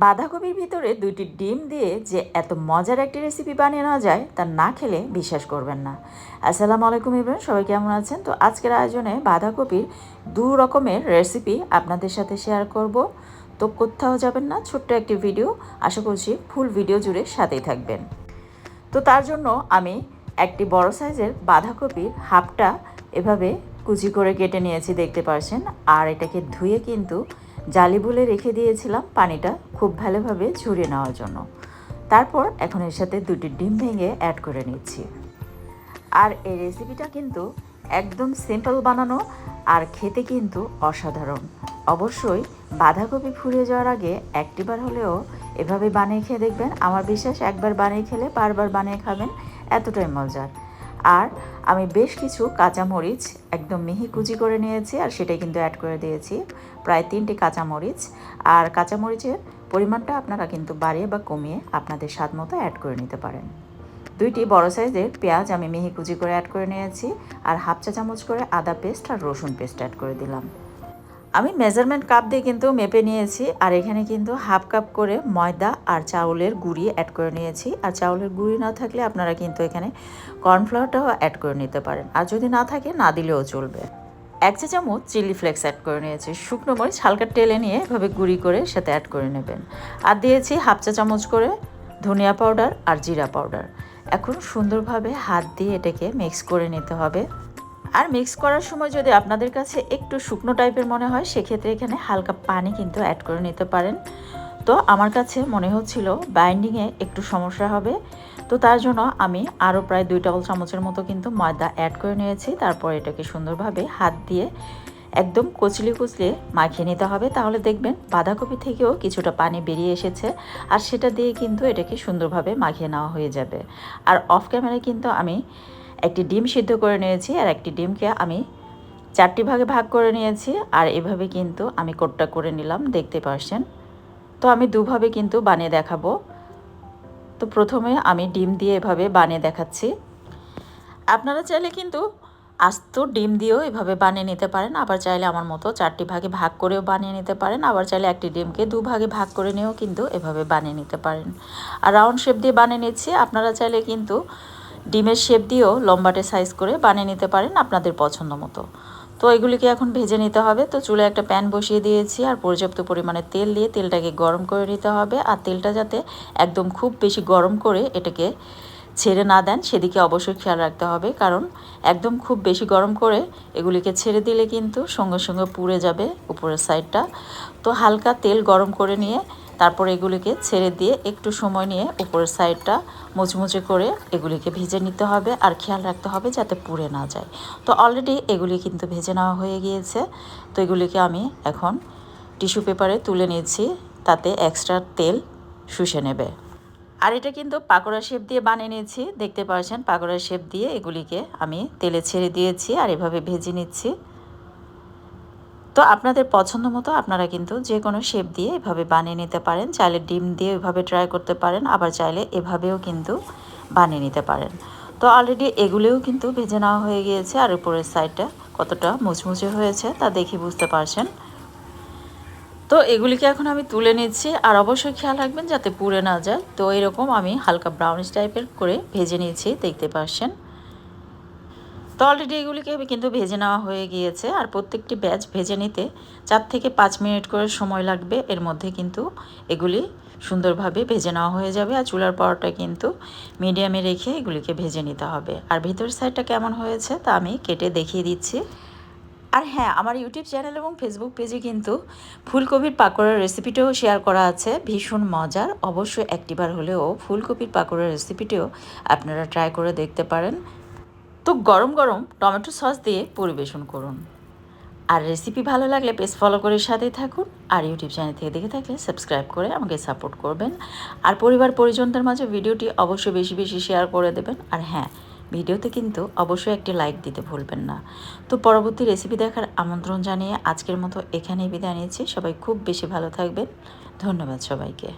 বাঁধাকপির ভিতরে দুইটি ডিম দিয়ে যে এত মজার একটি রেসিপি বানিয়ে নেওয়া যায়, তা না খেলে বিশ্বাস করবেন না। আসসালামু আলাইকুম ইব্রাহিম সবাই কেমন আছেন? তো আজকের আয়োজনে বাঁধাকপির দু রকমের রেসিপি আপনাদের সাথে শেয়ার করব। তো কোথাও যাবেন না, ছোট্ট একটি ভিডিও আশা করছি ফুল ভিডিও জুড়ে সাথেই থাকবেন। তো তার জন্য আমি একটি বড় সাইজের বাঁধাকপির হাফটা এভাবে কুচি করে কেটে নিয়েছি, দেখতে পারছেন। আর এটাকে ধুয়ে কিন্তু জালি বলে রেখে দিয়েছিলাম পানিটা খুব ভালোভাবে ঝরিয়ে নেওয়ার জন্য। তারপর এখন এর সাথে দুটি ডিম ভেঙে অ্যাড করে নিচ্ছি। আর এই রেসিপিটা কিন্তু একদম সিম্পল বানানো আর খেতে কিন্তু অসাধারণ। অবশ্যই বাঁধাকপি ফুরিয়ে যাওয়ার আগে একটিবার হলেও এভাবে বানিয়ে খেয়ে দেখবেন। আমার বিশ্বাস একবার বানিয়ে খেলে বারবার বানিয়ে খাবেন, এতটাই মজার। আর আমি বেশ কিছু কাঁচামরিচ একদম মিহি কুচি করে নিয়েছি আর সেটাই কিন্তু অ্যাড করে দিয়েছি, প্রায় তিনটি কাঁচামরিচ। আর কাঁচামরিচের পরিমাণটা আপনারা কিন্তু বাড়িয়ে বা কমিয়ে আপনাদের স্বাদ মতো অ্যাড করে নিতে পারেন। দুইটি বড় সাইজের পেঁয়াজ আমি মিহি কুচি করে অ্যাড করে নিয়েছি আর হাফ চা চামচ করে আদা পেস্ট আর রসুন পেস্ট অ্যাড করে দিলাম। আমি মেজারমেন্ট কাপ দিয়ে কিন্তু মেপে নিয়েছি, আর এখানে কিন্তু হাফ কাপ করে ময়দা আর চাউলের গুঁড়ি অ্যাড করে নিয়েছি। আর চাউলের গুঁড়ি না থাকলে আপনারা কিন্তু এখানে কর্নফ্লাওয়ারটাও অ্যাড করে নিতে পারেন। আর যদি না থাকে, না দিলেও চলবে। এক চা চামচ চিলি ফ্লেক্স অ্যাড করে নিয়েছি। শুকনো মরিচ হালকা টেলে নিয়ে এভাবে গুঁড়ি করে সাথে অ্যাড করে নেবেন। আর দিয়েছি হাফ চা চামচ করে ধনিয়া পাউডার আর জিরা পাউডার এখন সুন্দরভাবে হাত দিয়ে এটাকে মিক্স করে নিতে হবে। আর মিক্স করার সময় যদি আপনাদের কাছে একটু শুকনো টাইপের মনে হয়, সেক্ষেত্রে এখানে হালকা পানি কিন্তু অ্যাড করে নিতে পারেন। তো আমার কাছে মনে হচ্ছিল বাইন্ডিংয়ে একটু সমস্যা হবে। তো তার জন্য আমি আরও প্রায় দুই টেবিল চামচের মতো কিন্তু ময়দা অ্যাড করে নিয়েছি। তারপর এটাকে সুন্দরভাবে হাত দিয়ে একদম কচলি কুচলে মাখিয়ে নিতে হবে। তাহলে দেখবেন বাঁধাকপি থেকেও কিছুটা পানি বেরিয়ে এসেছে আর সেটা দিয়ে কিন্তু এটাকে সুন্দরভাবে মাখিয়ে নেওয়া হয়ে যাবে। আর অফ ক্যামেরায় কিন্তু আমি একটি ডিম সিদ্ধ করে নিয়েছি আর একটি ডিমকে আমি চারটি ভাগে ভাগ করে নিয়েছি আর এভাবে কিন্তু আমি কোটটা করে নিলাম, দেখতে পারছেন? তো আমি দুভাবে কিন্তু বানিয়ে দেখাবো। তো প্রথমে আমি ডিম দিয়ে এভাবে বানিয়ে দেখাচ্ছি। আপনারা চাইলে কিন্তু আস্ত ডিম দিয়েও এভাবে বানিয়ে নিতে পারেন, আবার চাইলে আমার মতো চারটি ভাগে ভাগ করেও বানিয়ে নিতে পারেন, আবার চাইলে একটি ডিমকে দু ভাগে ভাগ করে নিয়েও কিন্তু এভাবে বানিয়ে নিতে পারেন। আর রাউন্ড শেপ দিয়ে বানিয়ে নিচ্ছি, আপনারা চাইলে কিন্তু ডিমের শেপ দিয়েও লম্বাটে সাইজ করে বানিয়ে নিতে পারেন আপনাদের পছন্দ মতো। তো এগুলিকে এখন ভেজে নিতে হবে। তো চুলে একটা প্যান বসিয়ে দিয়েছি আর পর্যাপ্ত পরিমাণে তেল দিয়ে তেলটাকে গরম করে নিতে হবে আর তেলটা যাতে একদম খুব বেশি গরম করে এটাকে ছেড়ে না দেন, সেদিকে অবশ্যই খেয়াল রাখতে হবে। কারণ একদম খুব বেশি গরম করে এগুলিকে ছেড়ে দিলে কিন্তু সঙ্গে সঙ্গে পুড়ে যাবে উপরের সাইডটা তো হালকা তেল গরম করে নিয়ে তারপর এগুলিকে ছেড়ে দিয়ে একটু সময় নিয়ে উপরের সাইডটা মুচমুচে করে এগুলিকে ভেজে নিতে হবে আর খেয়াল রাখতে হবে যাতে পুড়ে না যায়। তো অলরেডি এগুলি কিন্তু ভেজে নেওয়া হয়ে গিয়েছে। তো এগুলিকে আমি এখন টিস্যু পেপারে তুলে নিয়েছি, তাতে এক্সট্রা তেল শুষে নেবে। আর এটা কিন্তু পাকোড়া শেপ দিয়ে বানিয়ে নিয়েছি। দেখতে পাচ্ছেন, পাকোড়া শেপ দিয়ে এগুলিকে আমি তেলে ছেড়ে দিয়েছি আর এভাবে ভেজে নিচ্ছি। তো আপনাদের পছন্দ মতো আপনারা কিন্তু যে কোনো শেপ দিয়ে এভাবে বানিয়ে নিতে পারেন। চাইলে ডিম দিয়ে এভাবে ট্রাই করতে পারেন, আবার চাইলে এভাবেও কিন্তু বানিয়ে নিতে পারেন। তো অলরেডি এগুলোও কিন্তু ভেজে নেওয়া হয়ে গিয়েছে আর উপরের সাইডটা কতটা মুচমুচে হয়েছে তা দেখে বুঝতে পারছেন। তো এগুলিকে এখন আমি তুলে নিচ্ছি আর অবশ্যই খেয়াল রাখবেন যাতে পুড়ে না যায়। তো এরকম আমি হালকা ব্রাউনিশ টাইপের করে ভেজে নিয়েছি দেখতে পাচ্ছেন তো অলরেডি এগুলিকে কিন্তু ভেজে নেওয়া হয়ে গিয়েছে। আর প্রত্যেকটি ব্যাচ ভেজে নিতে চার থেকে পাঁচ মিনিট করে সময় লাগবে। এর মধ্যে কিন্তু এগুলি সুন্দরভাবে ভেজে নেওয়া হয়ে যাবে। আর চুলার পাওয়ারটা কিন্তু মিডিয়ামে রেখে এগুলিকে ভেজে নিতে হবে। আর ভেতরের সাইডটা কেমন হয়েছে তা আমি কেটে দেখিয়ে দিচ্ছি। আর হ্যাঁ আমার ইউটিউব চ্যানেল এবং ফেসবুক পেজে কিন্তু ফুলকপির পাকোড়ার রেসিপিটাও শেয়ার করা আছে। ভীষণ মজার। অবশ্যই একটিবার হলেও ফুলকপির পাকোড়ার রেসিপিটিও আপনারা ট্রাই করে দেখতে পারেন। তো গরম গরম টমেটো সস দিয়ে পরিবেশন করুন। আর রেসিপি ভালো লাগলে পেজ ফলো করে সাথেই থাকুন। আর ইউটিউব চ্যানেল থেকে দেখে থাকলে সাবস্ক্রাইব করে আমাকে সাপোর্ট করবেন। আর পরিবার পরিজনদের মাঝে ভিডিওটি অবশ্যই বেশি বেশি শেয়ার করে দেবেন। আর হ্যাঁ ভিডিওতে কিন্তু অবশ্যই একটি লাইক দিতে ভুলবেন না। তো পরবর্তী রেসিপি দেখার আমন্ত্রণ জানিয়ে আজকের মতো এখানেই বিদায় নিয়েছি সবাই খুব বেশি ভালো থাকবেন। ধন্যবাদ সবাইকে।